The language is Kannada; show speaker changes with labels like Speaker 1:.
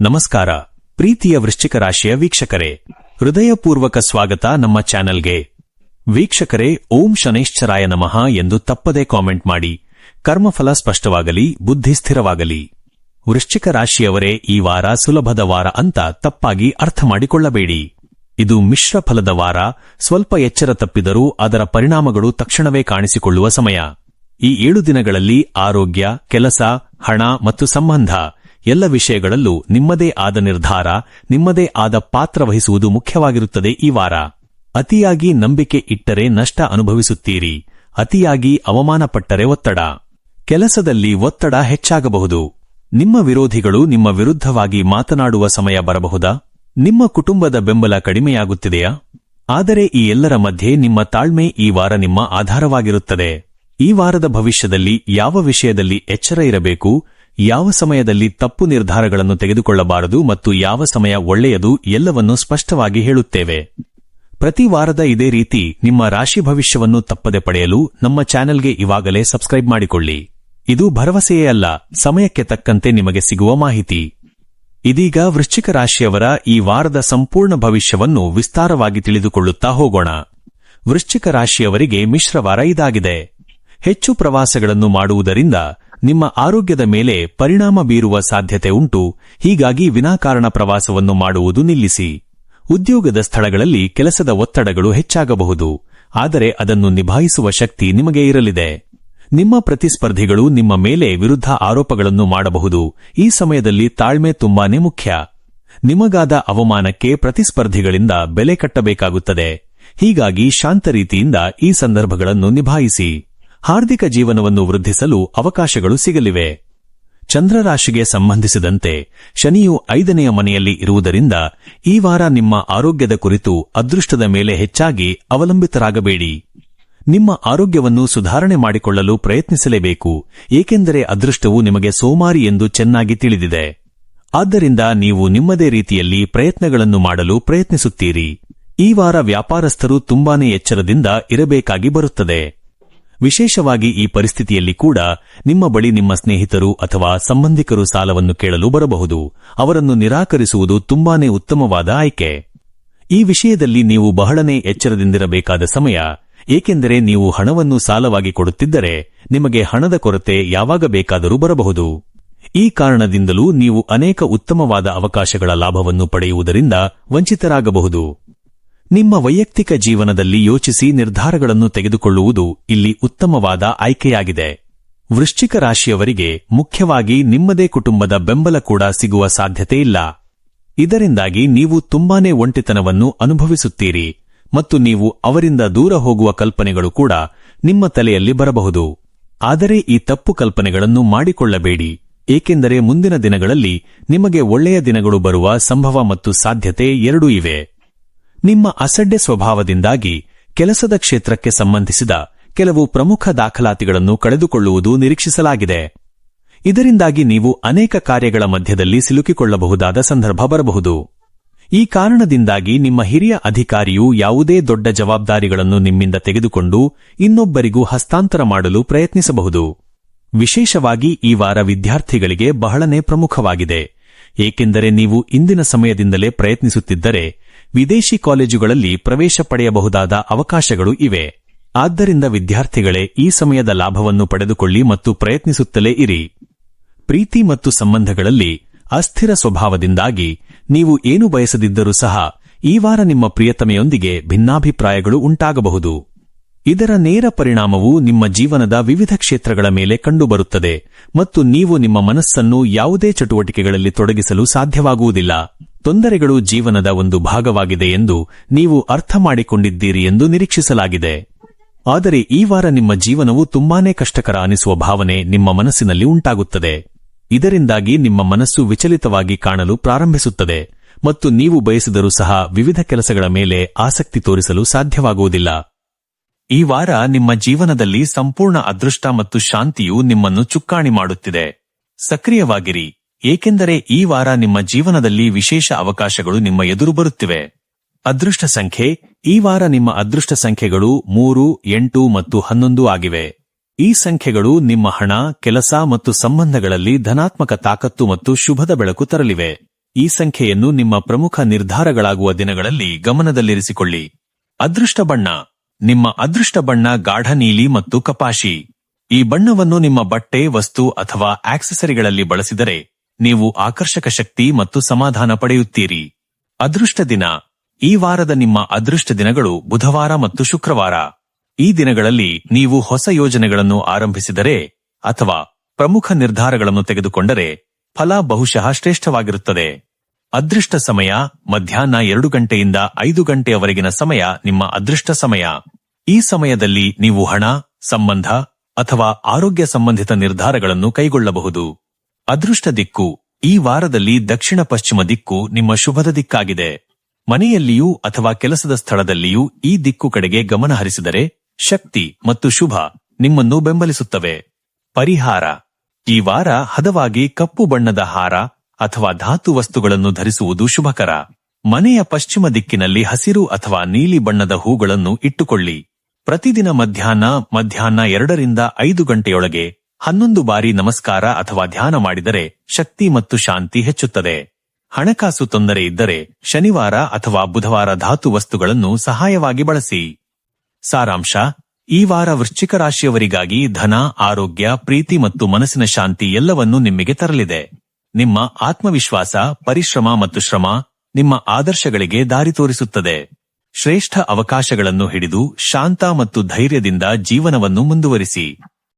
Speaker 1: ನಮಸ್ಕಾರ. ಪ್ರೀತಿಯ ವೃಶ್ಚಿಕ ರಾಶಿಯ ವೀಕ್ಷಕರೇ, ಹೃದಯಪೂರ್ವಕ ಸ್ವಾಗತ ನಮ್ಮ ಚಾನೆಲ್ಗೆ. ವೀಕ್ಷಕರೇ, ಓಂ ಶನೈಶ್ಚರಾಯ ನಮಃ ಎಂದು ತಪ್ಪದೇ ಕಾಮೆಂಟ್ ಮಾಡಿ. ಕರ್ಮಫಲ ಸ್ಪಷ್ಟವಾಗಲಿ, ಬುದ್ಧಿ ಸ್ಥಿರವಾಗಲಿ. ವೃಶ್ಚಿಕ ರಾಶಿಯವರೇ, ಈ ವಾರ ಸುಲಭದ ವಾರ ಅಂತ ತಪ್ಪಾಗಿ ಅರ್ಥ ಮಾಡಿಕೊಳ್ಳಬೇಡಿ. ಇದು ಮಿಶ್ರ ಫಲದ ವಾರ, ಸ್ವಲ್ಪ ಎಚ್ಚರ ತಪ್ಪಿದರೂ ಅದರ ಪರಿಣಾಮಗಳು ತಕ್ಷಣವೇ ಕಾಣಿಸಿಕೊಳ್ಳುವ ಸಮಯ. ಈ ಏಳು ದಿನಗಳಲ್ಲಿ ಆರೋಗ್ಯ, ಕೆಲಸ, ಹಣ ಮತ್ತು ಸಂಬಂಧ ಎಲ್ಲ ವಿಷಯಗಳಲ್ಲೂ ನಿಮ್ಮದೇ ಆದ ನಿರ್ಧಾರ, ನಿಮ್ಮದೇ ಆದ ಪಾತ್ರ ವಹಿಸುವುದು ಮುಖ್ಯವಾಗಿರುತ್ತದೆ ಈ ವಾರ. ಅತಿಯಾಗಿ ನಂಬಿಕೆ ಇಟ್ಟರೆ ನಷ್ಟ ಅನುಭವಿಸುತ್ತೀರಿ. ಅತಿಯಾಗಿ ಅವಮಾನಪಟ್ಟರೆ ಒತ್ತಡ. ಕೆಲಸದಲ್ಲಿ ಒತ್ತಡ ಹೆಚ್ಚಾಗಬಹುದು. ನಿಮ್ಮ ವಿರೋಧಿಗಳು ನಿಮ್ಮ ವಿರುದ್ಧವಾಗಿ ಮಾತನಾಡುವ ಸಮಯ ಬರಬಹುದಾ? ನಿಮ್ಮ ಕುಟುಂಬದ ಬೆಂಬಲ ಕಡಿಮೆಯಾಗುತ್ತಿದೆಯಾ? ಆದರೆ ಈ ಎಲ್ಲರ ಮಧ್ಯೆ ನಿಮ್ಮ ತಾಳ್ಮೆ ಈ ವಾರ ನಿಮ್ಮ ಆಧಾರವಾಗಿರುತ್ತದೆ. ಈ ವಾರದ ಭವಿಷ್ಯದಲ್ಲಿ ಯಾವ ವಿಷಯದಲ್ಲಿ ಎಚ್ಚರ ಇರಬೇಕು? ಯಾವ ಸಮಯದಲ್ಲಿ ತಪ್ಪು ನಿರ್ಧಾರಗಳನ್ನು ತೆಗೆದುಕೊಳ್ಳಬಾರದು ಮತ್ತು ಯಾವ ಸಮಯ ಒಳ್ಳೆಯದು ಎಲ್ಲವನ್ನೂ ಸ್ಪಷ್ಟವಾಗಿ ಹೇಳುತ್ತೇವೆ. ಪ್ರತಿ ವಾರದ ಇದೇ ರೀತಿ ನಿಮ್ಮ ರಾಶಿ ಭವಿಷ್ಯವನ್ನು ತಪ್ಪದೆ ಪಡೆಯಲು ನಮ್ಮ ಚಾನೆಲ್ಗೆ ಇವಾಗಲೇ ಸಬ್ಸ್ಕ್ರೈಬ್ ಮಾಡಿಕೊಳ್ಳಿ. ಇದು ಭರವಸೆಯೇ ಅಲ್ಲ, ಸಮಯಕ್ಕೆ ತಕ್ಕಂತೆ ನಿಮಗೆ ಸಿಗುವ ಮಾಹಿತಿ. ಇದೀಗ ವೃಶ್ಚಿಕ ರಾಶಿಯವರ ಈ ವಾರದ ಸಂಪೂರ್ಣ ಭವಿಷ್ಯವನ್ನು ವಿಸ್ತಾರವಾಗಿ ತಿಳಿದುಕೊಳ್ಳುತ್ತಾ ಹೋಗೋಣ. ವೃಶ್ಚಿಕ ರಾಶಿಯವರಿಗೆ ಮಿಶ್ರವಾರ ಇದಾಗಿದೆ. ಹೆಚ್ಚು ಪ್ರವಾಸಗಳನ್ನು ಮಾಡುವುದರಿಂದ ನಿಮ್ಮ ಆರೋಗ್ಯದ ಮೇಲೆ ಪರಿಣಾಮ ಬೀರುವ ಸಾಧ್ಯತೆ ಉಂಟು. ಹೀಗಾಗಿ ವಿನಾಕಾರಣ ಪ್ರವಾಸವನ್ನು ಮಾಡುವುದು ನಿಲ್ಲಿಸಿ. ಉದ್ಯೋಗದ ಸ್ಥಳಗಳಲ್ಲಿ ಕೆಲಸದ ಒತ್ತಡಗಳು ಹೆಚ್ಚಾಗಬಹುದು. ಆದರೆ ಅದನ್ನು ನಿಭಾಯಿಸುವ ಶಕ್ತಿ ನಿಮಗೆ ಇರಲಿದೆ. ನಿಮ್ಮ ಪ್ರತಿಸ್ಪರ್ಧಿಗಳು ನಿಮ್ಮ ಮೇಲೆ ವಿರುದ್ಧ ಆರೋಪಗಳನ್ನು ಮಾಡಬಹುದು. ಈ ಸಮಯದಲ್ಲಿ ತಾಳ್ಮೆ ತುಂಬಾನೇ ಮುಖ್ಯ. ನಿಮಗಾದ ಅವಮಾನಕ್ಕೆ ಪ್ರತಿಸ್ಪರ್ಧಿಗಳಿಂದ ಬೆಲೆ ಕಟ್ಟಬೇಕಾಗುತ್ತದೆ. ಹೀಗಾಗಿ ಶಾಂತ ರೀತಿಯಿಂದ ಈ ಸಂದರ್ಭಗಳನ್ನು ನಿಭಾಯಿಸಿ. ಹಾರ್ದಿಕ ಜೀವನವನ್ನು ವೃದ್ಧಿಸಲು ಅವಕಾಶಗಳು ಸಿಗಲಿವೆ. ಚಂದ್ರರಾಶಿಗೆ ಸಂಬಂಧಿಸಿದಂತೆ ಶನಿಯು ಐದನೆಯ ಮನೆಯಲ್ಲಿ ಇರುವುದರಿಂದ ಈ ವಾರ ನಿಮ್ಮ ಆರೋಗ್ಯದ ಕುರಿತು ಅದೃಷ್ಟದ ಮೇಲೆ ಹೆಚ್ಚಾಗಿ ಅವಲಂಬಿತರಾಗಬೇಡಿ. ನಿಮ್ಮ ಆರೋಗ್ಯವನ್ನು ಸುಧಾರಣೆ ಮಾಡಿಕೊಳ್ಳಲು ಪ್ರಯತ್ನಿಸಲೇಬೇಕು, ಏಕೆಂದರೆ ಅದೃಷ್ಟವು ನಿಮಗೆ ಸೋಮಾರಿ ಎಂದು ಚೆನ್ನಾಗಿ ತಿಳಿದಿದೆ. ಆದ್ದರಿಂದ ನೀವು ನಿಮ್ಮದೇ ರೀತಿಯಲ್ಲಿ ಪ್ರಯತ್ನಗಳನ್ನು ಮಾಡಲು ಪ್ರಯತ್ನಿಸುತ್ತೀರಿ. ಈ ವಾರ ವ್ಯಾಪಾರಸ್ಥರು ತುಂಬಾನೇ ಎಚ್ಚರದಿಂದ ಇರಬೇಕಾಗಿ ಬರುತ್ತದೆ. ವಿಶೇಷವಾಗಿ ಈ ಪರಿಸ್ಥಿತಿಯಲ್ಲಿ ಕೂಡ ನಿಮ್ಮ ಬಳಿ ನಿಮ್ಮ ಸ್ನೇಹಿತರು ಅಥವಾ ಸಂಬಂಧಿಕರು ಸಾಲವನ್ನು ಕೇಳಲು ಬರಬಹುದು. ಅವರನ್ನು ನಿರಾಕರಿಸುವುದು ತುಂಬಾನೇ ಉತ್ತಮವಾದ ಆಯ್ಕೆ. ಈ ವಿಷಯದಲ್ಲಿ ನೀವು ಬಹಳನೇ ಎಚ್ಚರದಿಂದಿರಬೇಕಾದ ಸಮಯ, ಏಕೆಂದರೆ ನೀವು ಹಣವನ್ನು ಸಾಲವಾಗಿ ಕೊಡುತ್ತಿದ್ದರೆ ನಿಮಗೆ ಹಣದ ಕೊರತೆ ಯಾವಾಗ ಬೇಕಾದರೂ ಬರಬಹುದು. ಈ ಕಾರಣದಿಂದಲೂ ನೀವು ಅನೇಕ ಉತ್ತಮವಾದ ಅವಕಾಶಗಳ ಲಾಭವನ್ನು ಪಡೆಯುವುದರಿಂದ ವಂಚಿತರಾಗಬಹುದು. ನಿಮ್ಮ ವೈಯಕ್ತಿಕ ಜೀವನದಲ್ಲಿ ಯೋಚಿಸಿ ನಿರ್ಧಾರಗಳನ್ನು ತೆಗೆದುಕೊಳ್ಳುವುದು ಇಲ್ಲಿ ಉತ್ತಮವಾದ ಆಯ್ಕೆಯಾಗಿದೆ. ವೃಶ್ಚಿಕ ರಾಶಿಯವರಿಗೆ ಮುಖ್ಯವಾಗಿ ನಿಮ್ಮದೇ ಕುಟುಂಬದ ಬೆಂಬಲ ಕೂಡ ಸಿಗುವ ಸಾಧ್ಯತೆ ಇಲ್ಲ. ಇದರಿಂದಾಗಿ ನೀವು ತುಂಬಾನೇ ಒಂಟಿತನವನ್ನು ಅನುಭವಿಸುತ್ತೀರಿ ಮತ್ತು ನೀವು ಅವರಿಂದ ದೂರ ಹೋಗುವ ಕಲ್ಪನೆಗಳು ಕೂಡ ನಿಮ್ಮ ತಲೆಯಲ್ಲಿ ಬರಬಹುದು. ಆದರೆ ಈ ತಪ್ಪು ಕಲ್ಪನೆಗಳನ್ನು ಮಾಡಿಕೊಳ್ಳಬೇಡಿ. ಏಕೆಂದರೆ ಮುಂದಿನ ದಿನಗಳಲ್ಲಿ ನಿಮಗೆ ಒಳ್ಳೆಯ ದಿನಗಳು ಬರುವ ಸಂಭವ ಮತ್ತು ಸಾಧ್ಯತೆ ಎರಡೂ ಇವೆ. ನಿಮ್ಮ ಅಸಡ್ಡೆ ಸ್ವಭಾವದಿಂದಾಗಿ ಕೆಲಸದ ಕ್ಷೇತ್ರಕ್ಕೆ ಸಂಬಂಧಿಸಿದ ಕೆಲವು ಪ್ರಮುಖ ದಾಖಲಾತಿಗಳನ್ನು ಕಳೆದುಕೊಳ್ಳುವುದು ನಿರೀಕ್ಷಿಸಲಾಗಿದೆ. ಇದರಿಂದಾಗಿ ನೀವು ಅನೇಕ ಕಾರ್ಯಗಳ ಮಧ್ಯದಲ್ಲಿ ಸಿಲುಕಿಕೊಳ್ಳಬಹುದಾದ ಸಂದರ್ಭ ಬರಬಹುದು. ಈ ಕಾರಣದಿಂದಾಗಿ ನಿಮ್ಮ ಹಿರಿಯ ಅಧಿಕಾರಿಯು ಯಾವುದೇ ದೊಡ್ಡ ಜವಾಬ್ದಾರಿಗಳನ್ನು ನಿಮ್ಮಿಂದ ತೆಗೆದುಕೊಂಡು ಇನ್ನೊಬ್ಬರಿಗೂ ಹಸ್ತಾಂತರ ಮಾಡಲು ಪ್ರಯತ್ನಿಸಬಹುದು. ವಿಶೇಷವಾಗಿ ಈ ವಾರ ವಿದ್ಯಾರ್ಥಿಗಳಿಗೆ ಬಹಳನೇ ಪ್ರಮುಖವಾಗಿದೆ. ಏಕೆಂದರೆ ನೀವು ಇಂದಿನ ಸಮಯದಿಂದಲೇ ಪ್ರಯತ್ನಿಸುತ್ತಿದ್ದರೆ ವಿದೇಶಿ ಕಾಲೇಜುಗಳಲ್ಲಿ ಪ್ರವೇಶ ಪಡೆಯಬಹುದಾದ ಅವಕಾಶಗಳು ಇವೆ. ಆದ್ದರಿಂದ ವಿದ್ಯಾರ್ಥಿಗಳೇ, ಈ ಸಮಯದ ಲಾಭವನ್ನು ಪಡೆದುಕೊಳ್ಳಿ ಮತ್ತು ಪ್ರಯತ್ನಿಸುತ್ತಲೇ ಇರಿ. ಪ್ರೀತಿ ಮತ್ತು ಸಂಬಂಧಗಳಲ್ಲಿ ಅಸ್ಥಿರ ಸ್ವಭಾವದಿಂದಾಗಿ ನೀವು ಏನು ಬಯಸದಿದ್ದರೂ ಸಹ, ಈ ವಾರ ನಿಮ್ಮ ಪ್ರಿಯತಮೆಯೊಂದಿಗೆ ಭಿನ್ನಾಭಿಪ್ರಾಯಗಳು ಉಂಟಾಗಬಹುದು. ಇದರ ನೇರ ಪರಿಣಾಮವು ನಿಮ್ಮ ಜೀವನದ ವಿವಿಧ ಕ್ಷೇತ್ರಗಳ ಮೇಲೆ ಕಂಡುಬರುತ್ತದೆ ಮತ್ತು ನೀವು ನಿಮ್ಮ ಮನಸ್ಸನ್ನು ಯಾವುದೇ ಚಟುವಟಿಕೆಗಳಲ್ಲಿ ತೊಡಗಿಸಲು ಸಾಧ್ಯವಾಗುವುದಿಲ್ಲ. ತೊಂದರೆಗಳು ಜೀವನದ ಒಂದು ಭಾಗವಾಗಿದೆ ಎಂದು ನೀವು ಅರ್ಥ ಮಾಡಿಕೊಂಡಿದ್ದೀರಿ ಎಂದು ನಿರೀಕ್ಷಿಸಲಾಗಿದೆ. ಆದರೆ ಈ ವಾರ ನಿಮ್ಮ ಜೀವನವು ತುಂಬಾನೇ ಕಷ್ಟಕರ ಅನಿಸುವ ಭಾವನೆ ನಿಮ್ಮ ಮನಸ್ಸಿನಲ್ಲಿ ಉಂಟಾಗುತ್ತದೆ. ಇದರಿಂದಾಗಿ ನಿಮ್ಮ ಮನಸ್ಸು ವಿಚಲಿತವಾಗಿ ಕಾಣಲು ಪ್ರಾರಂಭಿಸುತ್ತದೆ. ಮತ್ತು ನೀವು ಬಯಸಿದರೂ ಸಹ ವಿವಿಧ ಕೆಲಸಗಳ ಮೇಲೆ ಆಸಕ್ತಿ ತೋರಿಸಲು ಸಾಧ್ಯವಾಗುವುದಿಲ್ಲ. ಈ ವಾರ ನಿಮ್ಮ ಜೀವನದಲ್ಲಿ ಸಂಪೂರ್ಣ ಅದೃಷ್ಟ ಮತ್ತು ಶಾಂತಿಯು ನಿಮ್ಮನ್ನು ಚುಕ್ಕಾಣಿ ಮಾಡುತ್ತಿದೆ. ಸಕ್ರಿಯವಾಗಿರಿ. ಏಕೆಂದರೆ ಈ ವಾರ ನಿಮ್ಮ ಜೀವನದಲ್ಲಿ ವಿಶೇಷ ಅವಕಾಶಗಳು ನಿಮ್ಮ ಎದುರು ಬರುತ್ತಿವೆ. ಅದೃಷ್ಟ ಸಂಖ್ಯೆ, ಈ ವಾರ ನಿಮ್ಮ ಅದೃಷ್ಟ ಸಂಖ್ಯೆಗಳು ಮೂರು, ಎಂಟು ಮತ್ತು ಹನ್ನೊಂದು ಆಗಿವೆ. ಈ ಸಂಖ್ಯೆಗಳು ನಿಮ್ಮ ಹಣ, ಕೆಲಸ ಮತ್ತು ಸಂಬಂಧಗಳಲ್ಲಿ ಧನಾತ್ಮಕ ತಾಕತ್ತು ಮತ್ತು ಶುಭದ ಬೆಳಕು ತರಲಿವೆ. ಈ ಸಂಖ್ಯೆಯನ್ನು ನಿಮ್ಮ ಪ್ರಮುಖ ನಿರ್ಧಾರಗಳಾಗುವ ದಿನಗಳಲ್ಲಿ ಗಮನದಲ್ಲಿರಿಸಿಕೊಳ್ಳಿ. ಅದೃಷ್ಟ ಬಣ್ಣ, ನಿಮ್ಮ ಅದೃಷ್ಟ ಬಣ್ಣ ಗಾಢ ನೀಲಿ ಮತ್ತು ಕಪಾಶಿ. ಈ ಬಣ್ಣವನ್ನು ನಿಮ್ಮ ಬಟ್ಟೆ, ವಸ್ತು ಅಥವಾ ಆಕ್ಸೆಸರಿಗಳಲ್ಲಿ ಬಳಸಿದರೆ ನೀವು ಆಕರ್ಷಕ ಶಕ್ತಿ ಮತ್ತು ಸಮಾಧಾನ ಪಡೆಯುತ್ತೀರಿ. ಅದೃಷ್ಟ ದಿನ. ಈ ವಾರದ ನಿಮ್ಮ ಅದೃಷ್ಟ ದಿನಗಳು ಬುಧವಾರ ಮತ್ತು ಶುಕ್ರವಾರ. ಈ ದಿನಗಳಲ್ಲಿ ನೀವು ಹೊಸ ಯೋಜನೆಗಳನ್ನು ಆರಂಭಿಸಿದರೆ ಅಥವಾ ಪ್ರಮುಖ ನಿರ್ಧಾರಗಳನ್ನು ತೆಗೆದುಕೊಂಡರೆ ಫಲ ಬಹುಶಃ ಶ್ರೇಷ್ಠವಾಗಿರುತ್ತದೆ. ಅದೃಷ್ಟ ಸಮಯ ಮಧ್ಯಾಹ್ನ ಎರಡು ಗಂಟೆಯಿಂದ ಐದು ಗಂಟೆಯವರೆಗಿನ ಸಮಯ ನಿಮ್ಮ ಅದೃಷ್ಟ ಸಮಯ. ಈ ಸಮಯದಲ್ಲಿ ನೀವು ಹಣ, ಸಂಬಂಧ ಅಥವಾ ಆರೋಗ್ಯ ಸಂಬಂಧಿತ ನಿರ್ಧಾರಗಳನ್ನು ಕೈಗೊಳ್ಳಬಹುದು. ಅದೃಷ್ಟ ದಿಕ್ಕು ಈ ವಾರದಲ್ಲಿ ದಕ್ಷಿಣ ಪಶ್ಚಿಮ ದಿಕ್ಕು ನಿಮ್ಮ ಶುಭದ ದಿಕ್ಕಾಗಿದೆ. ಮನೆಯಲ್ಲಿಯೂ ಅಥವಾ ಕೆಲಸದ ಸ್ಥಳದಲ್ಲಿಯೂ ಈ ದಿಕ್ಕು ಕಡೆಗೆ ಗಮನ ಹರಿಸಿದರೆ ಶಕ್ತಿ ಮತ್ತು ಶುಭ ನಿಮ್ಮನ್ನು ಬೆಂಬಲಿಸುತ್ತವೆ. ಪರಿಹಾರ. ಈ ವಾರ ಹದವಾಗಿ ಕಪ್ಪು ಬಣ್ಣದ ಹಾರ ಅಥವಾ ಧಾತು ವಸ್ತುಗಳನ್ನು ಧರಿಸುವುದು ಶುಭಕರ. ಮನೆಯ ಪಶ್ಚಿಮ ದಿಕ್ಕಿನಲ್ಲಿ ಹಸಿರು ಅಥವಾ ನೀಲಿ ಬಣ್ಣದ ಹೂಗಳನ್ನು ಇಟ್ಟುಕೊಳ್ಳಿ. ಪ್ರತಿದಿನ ಮಧ್ಯಾಹ್ನ ಮಧ್ಯಾಹ್ನ ಎರಡರಿಂದ ಐದು ಗಂಟೆಯೊಳಗೆ ಹನ್ನೊಂದು ಬಾರಿ ನಮಸ್ಕಾರ ಅಥವಾ ಧ್ಯಾನ ಮಾಡಿದರೆ ಶಕ್ತಿ ಮತ್ತು ಶಾಂತಿ ಹೆಚ್ಚುತ್ತದೆ. ಹಣಕಾಸು ತೊಂದರೆ ಇದ್ದರೆ ಶನಿವಾರ ಅಥವಾ ಬುಧವಾರ ಧಾತು ವಸ್ತುಗಳನ್ನು ಸಹಾಯವಾಗಿ ಬಳಸಿ. ಸಾರಾಂಶ, ಈ ವಾರ ವೃಶ್ಚಿಕ ರಾಶಿಯವರಿಗಾಗಿ ಧನ, ಆರೋಗ್ಯ, ಪ್ರೀತಿ ಮತ್ತು ಮನಸ್ಸಿನ ಶಾಂತಿ ಎಲ್ಲವನ್ನೂ ನಿಮಗೆ ತರಲಿದೆ. ನಿಮ್ಮ ಆತ್ಮವಿಶ್ವಾಸ, ಪರಿಶ್ರಮ ಮತ್ತು ಶ್ರಮ ನಿಮ್ಮ ಆದರ್ಶಗಳಿಗೆ ದಾರಿ ತೋರಿಸುತ್ತದೆ. ಶ್ರೇಷ್ಠ ಅವಕಾಶಗಳನ್ನು ಹಿಡಿದು ಶಾಂತ ಮತ್ತು ಧೈರ್ಯದಿಂದ ಜೀವನವನ್ನು ಮುಂದುವರಿಸಿ.